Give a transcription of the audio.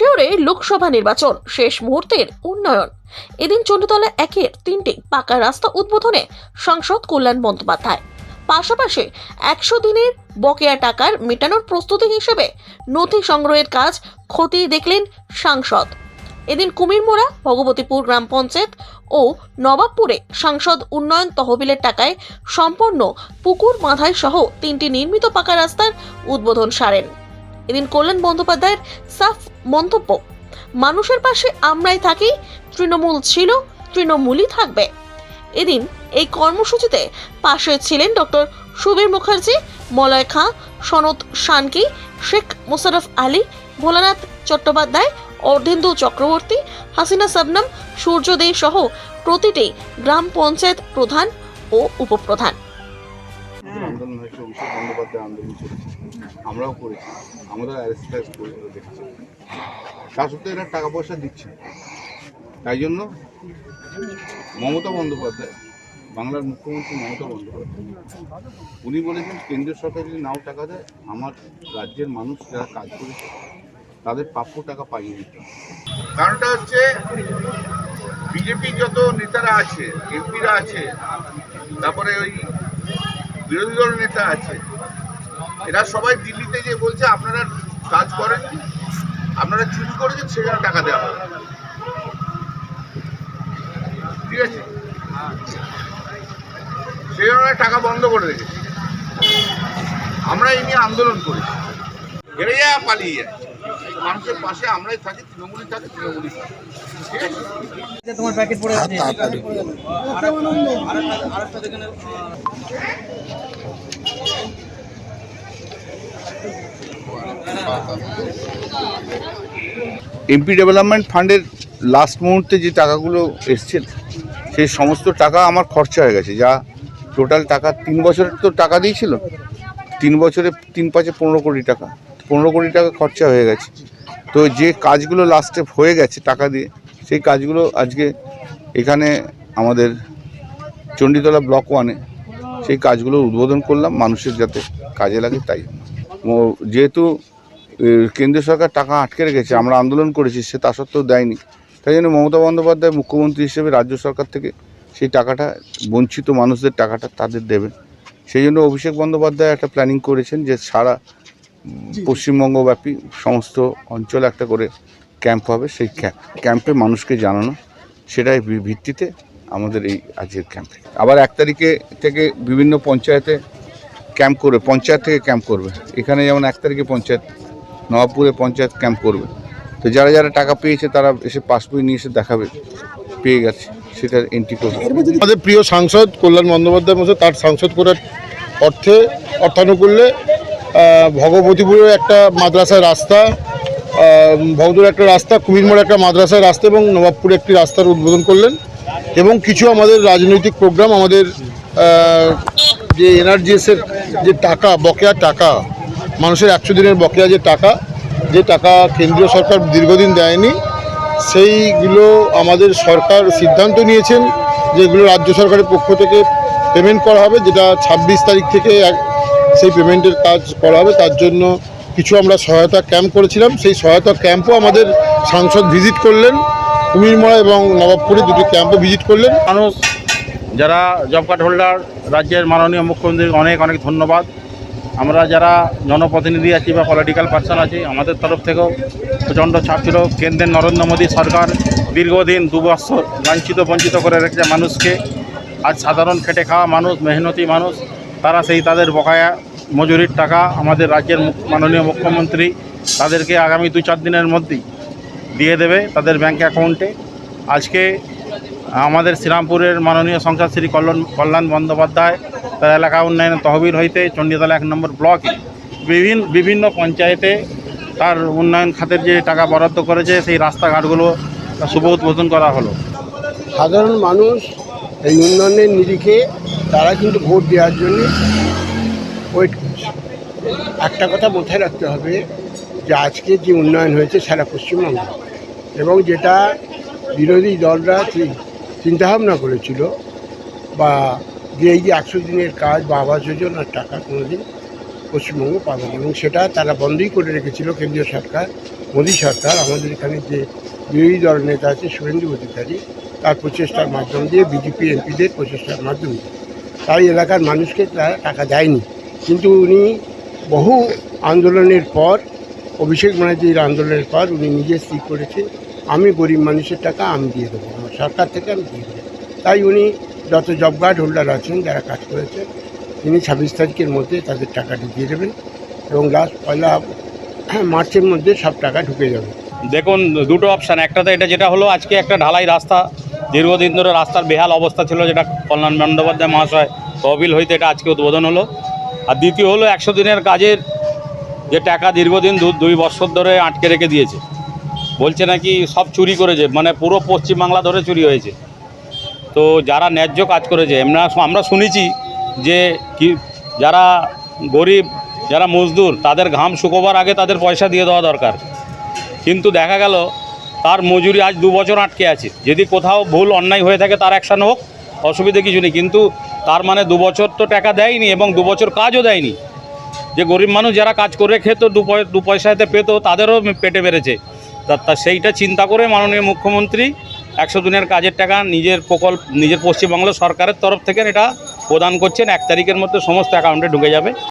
শিওরে লোকসভা নির্বাচন, শেষ মুহূর্তের উন্নয়ন। এদিন চণ্ডীতলা একের তিনটি পাকা রাস্তা উদ্বোধনে সাংসদ কল্যাণ বন্দ্যোপাধ্যায়। পাশাপাশি একশো দিনের বকেয়া টাকার মেটানোর প্রস্তুতি হিসেবে নথি সংগ্রহের কাজ খতিয়ে দেখলেন সাংসদ। এদিন কুমিরমোড়া, ভগবতীপুর গ্রাম পঞ্চায়েত ও নবাবপুরে সাংসদ উন্নয়ন তহবিলের টাকায় সম্পন্ন পুকুর মাথায় সহ তিনটি নির্মিত পাকা রাস্তার উদ্বোধন সারেন। এদিন কল্যাণ বন্দ্যোপাধ্যায়ের সাফ মন্তব্য। মানুষের পাশে আমরাই থাকি, তৃণমূল ছিল, তৃণমূলই থাকবে। এদিন এই কর্মসূচিতে পাশে ছিলেন ডক্টর সুবীর মুখার্জি, মলয় খাঁ সনত শানকি, শেখ মোশারফ আলী, ভোলানাথ চট্টোপাধ্যায়, অর্ধেন্দু চক্রবর্তী, হাসিনা সাবনাম সূর্য দে সহ প্রতিটি গ্রাম পঞ্চায়েত প্রধান ও উপপ্রধান। আন্দোলন হয়েছে অভিষেক বন্দ্যোপাধ্যায় আন্দোলন করেছে। আমরাও করেছি। আমরা অ্যারেস্ট ফ্যারেস্ট করে করে দেখেছি। তা সত্ত্বেও এরা টাকা পয়সা দিচ্ছে। তাই জন্য মমতা বন্দ্যোপাধ্যায়, বাংলার মুখ্যমন্ত্রী মমতা বন্দ্যোপাধ্যায়, উনি বলেছেন, কেন্দ্রীয় সরকার যদি নাও টাকা দেয়, আমার রাজ্যের মানুষ যারা কাজ করেছে, তাদের প্রাপ্য টাকা পাইয়ে দিতে কারণটা হচ্ছে, বিজেপি যত নেতারা আছে, এমপিরা আছে, তারপরে ওই বিরোধী দল নেতা আছে এরা সবাই দিল্লিতে গিয়ে বলছে আপনারা কাজ করেন আপনারা চুরি করেছেন সেখানে টাকা দেওয়া হবে। ঠিক আছে? সেই জন্য টাকা বন্ধ করে রেখেছে। আমরা এই নিয়ে আন্দোলন করি। হেরে যায় পালিয়ে যায় মানুষের পাশে আমরাই থাকি তৃণমূলই থাকি তৃণমূলই থাকি। ঠিক আছে? তোমার প্যাকেট পড়ে আছে। এমপি ডেভেলপমেন্ট ফান্ডের লাস্ট মুহূর্তে যে টাকাগুলো এসছে, সেই সমস্ত টাকা আমার খরচা হয়ে গেছে। যা টোটাল টাকা, তিন বছরের তো টাকা দিয়েছিল। তিন বছরে তিন পাঁচে পনেরো কোটি টাকা। পনেরো কোটি টাকা খরচা হয়ে গেছে। তো যে কাজগুলো লাস্টে হয়ে গেছে টাকা দিয়ে, সেই কাজগুলো আজকে এখানে আমাদের চণ্ডীতলা ব্লক ওয়ানে সেই কাজগুলো উদ্বোধন করলাম। মানুষের যাতে কাজে লাগে তাই। যেহেতু কেন্দ্রীয় সরকার টাকা আটকে রেখেছে আমরা আন্দোলন করেছি সে তা সত্ত্বেও দেয়নি। তাই জন্য মমতা বন্দ্যোপাধ্যায় মুখ্যমন্ত্রী হিসেবে রাজ্য সরকার থেকে সেই টাকাটা বঞ্চিত মানুষদের টাকাটা তাদের দেবে সেই জন্য অভিষেক বন্দ্যোপাধ্যায় একটা প্ল্যানিং করেছেন যে সারা পশ্চিমবঙ্গব্যাপী সমস্ত অঞ্চলে একটা করে ক্যাম্প হবে সেই ক্যাম্পে মানুষকে জানানো সেটাই ভিত্তিতে আমাদের এই আজকের ক্যাম্পে আবার এক তারিখে থেকে বিভিন্ন পঞ্চায়েতে ক্যাম্প করবে পঞ্চায়েত থেকে ক্যাম্প করবে। এখানে যেমন এক তারিখে পঞ্চায়েত নবাবপুরে পঞ্চায়েত ক্যাম্প করবে। তো যারা যারা টাকা পেয়েছে, তারা এসে পাসবই নিয়ে এসে দেখাবে, পেয়ে গেছে সেটা এন্ট্রি করবে আমাদের প্রিয় সাংসদ কল্যাণ বন্দ্যোপাধ্যায় মশাই, তার সাংসদ করার অর্থে, অর্থানুকূল্যে ভগবতীপুরের একটা মাদ্রাসার রাস্তা ভগদুর একটা রাস্তা কুমিরমোড় একটা মাদ্রাসার রাস্তা এবং নবাবপুরে একটি রাস্তার উদ্বোধন করলেন এবং কিছু আমাদের রাজনৈতিক প্রোগ্রাম আমাদের যে এনআরজিএসের যে টাকা, বকেয়া টাকা মানুষের একশো দিনের বকেয়া যে টাকা যে টাকা কেন্দ্রীয় সরকার দীর্ঘদিন দেয়নি, সেইগুলো আমাদের সরকার সিদ্ধান্ত নিয়েছেন যেগুলো রাজ্য সরকারের পক্ষ থেকে পেমেন্ট করা হবে, যেটা ছাব্বিশ তারিখ থেকে সেই পেমেন্টের কাজ করা হবে। তার জন্য কিছু আমরা সহায়তা ক্যাম্প করেছিলাম। সেই সহায়তা ক্যাম্পও আমাদের সাংসদ ভিজিট করলেন। কুমিরমোড়া এবং নবাবপুরে দুটি ক্যাম্পও ভিজিট করলেন। মানুষ, যারা জব কার্ড হোল্ডার রাজ্যের মাননীয় মুখ্যমন্ত্রীর অনেক অনেক ধন্যবাদ। আমরা যারা জনপ্রতিনিধি আছি বা পলিটিক্যাল পার্সন আছি, আমাদের তরফ থেকেও প্রচণ্ড চাপ ছিল। কেন্দ্রের নরেন্দ্র মোদী সরকার দীর্ঘদিন দু বছর লাঞ্ছিত, বঞ্চিত করে রেখেছে মানুষকে। আজ সাধারণ খেটে খাওয়া মানুষ, মেহনতি মানুষ, তারা সেই তাদের বকায়া মজুরির টাকা আমাদের রাজ্যের মাননীয় মুখ্যমন্ত্রী তাদেরকে আগামী দু চার দিনের মধ্যেই দিয়ে দেবে তাদের ব্যাঙ্ক অ্যাকাউন্টে আজকে আমাদের শ্রীরামপুরের মাননীয় সংসদ শ্রী কল্যাণ কল্যাণ বন্দ্যোপাধ্যায়, তার এলাকা উন্নয়ন তহবিল হইতে চণ্ডীতলা এক নম্বর ব্লকে বিভিন্ন বিভিন্ন পঞ্চায়েতে তার উন্নয়ন খাতের যে টাকা বরাদ্দ করেছে, সেই রাস্তাঘাটগুলো শুভ উদ্বোধন করা হলো। সাধারণ মানুষ এই উন্নয়নের নিরিখে তারা কিন্তু ভোট দেওয়ার জন্য করছে। একটা কথা মাথায় রাখতে হবে যে আজকে যে উন্নয়ন হয়েছে সারা পশ্চিমবঙ্গে এবং যেটা বিরোধী দলরা চিন্তাভাবনা করেছিল বা যে এই যে একশো দিনের কাজ বা আবাস যোজনার টাকা কোনোদিন পশ্চিমবঙ্গ পাবে না। এবং সেটা তারা বন্ধই করে রেখেছিল কেন্দ্রীয় সরকার, মোদী সরকার, আমাদের এখানে যে বিরোধী দল নেতা আছে শুভেন্দু অধিকারী, তার প্রচেষ্টার মাধ্যম দিয়ে বিজেপি, এমপিদের প্রচেষ্টার মাধ্যম তাই এলাকার মানুষকে তারা টাকা দেয়নি। কিন্তু উনি বহু আন্দোলনের পর, অভিষেক ব্যানার্জির আন্দোলনের পর উনি নিজে স্থির করেছেন। আমি গরিব মানুষের টাকা আমি দিয়ে দেবো, আমার সরকার থেকে আমি দিয়ে দেবো। তাই উনি যত জব কার্ড হোল্ডার আছেন, যারা কাজ করেছেন, তিনি ছাব্বিশ তারিখের মধ্যে তাদের টাকাটি দিয়ে দেবেন এবং লাস্ট পয়লা মার্চের মধ্যে সব টাকা ঢুকে যাবে। দেখুন, দুটো অপশান একটা তো এটা যেটা হলো, আজকে একটা ঢালাই রাস্তা, দীর্ঘদিন ধরে রাস্তার বেহাল অবস্থা ছিল, যেটা কল্যাণ বন্দ্যোপাধ্যায় মহাশয় তহবিল হইতে এটা আজকে উদ্বোধন হলো। আর দ্বিতীয় হলো, একশো দিনের কাজের যে টাকা দীর্ঘদিন দুই বছর ধরে আটকে রেখে দিয়েছে। বলছে নাকি সব চুরি করেছে মানে পুরো পশ্চিমবাংলা ধরে চুরি হয়েছে। তো যারা ন্যায্য কাজ করেছে, আমরা আমরা শুনেছি যে কি, যারা গরিব, যারা মজদুর, তাদের ঘাম শুকোবার আগে তাদের পয়সা দিয়ে দেওয়া দরকার। কিন্তু দেখা গেল, তার মজুরি আজ দু বছর আটকে আছে। যদি কোথাও ভুল, অন্যায় হয়ে থাকে, তার অ্যাকশান হোক, অসুবিধে কিছু নেই। কিন্তু তার মানে দু বছর তো টাকা দেয়নি এবং দু বছর কাজও দেয়নি। যে গরিব মানুষ যারা কাজ করে খেত, দু পয়- দু পয়সাতে পেতো, তাদেরও পেটে বেড়েছে। তা সেইটা চিন্তা করে মাননীয় মুখ্যমন্ত্রী একশো দিনের কাজের টাকা নিজের প্রকল্প, নিজের পশ্চিমবাংলা সরকারের তরফ থেকে এটা প্রদান করছেন। এক তারিখের মধ্যে সমস্ত অ্যাকাউন্টে ঢুকে যাবে।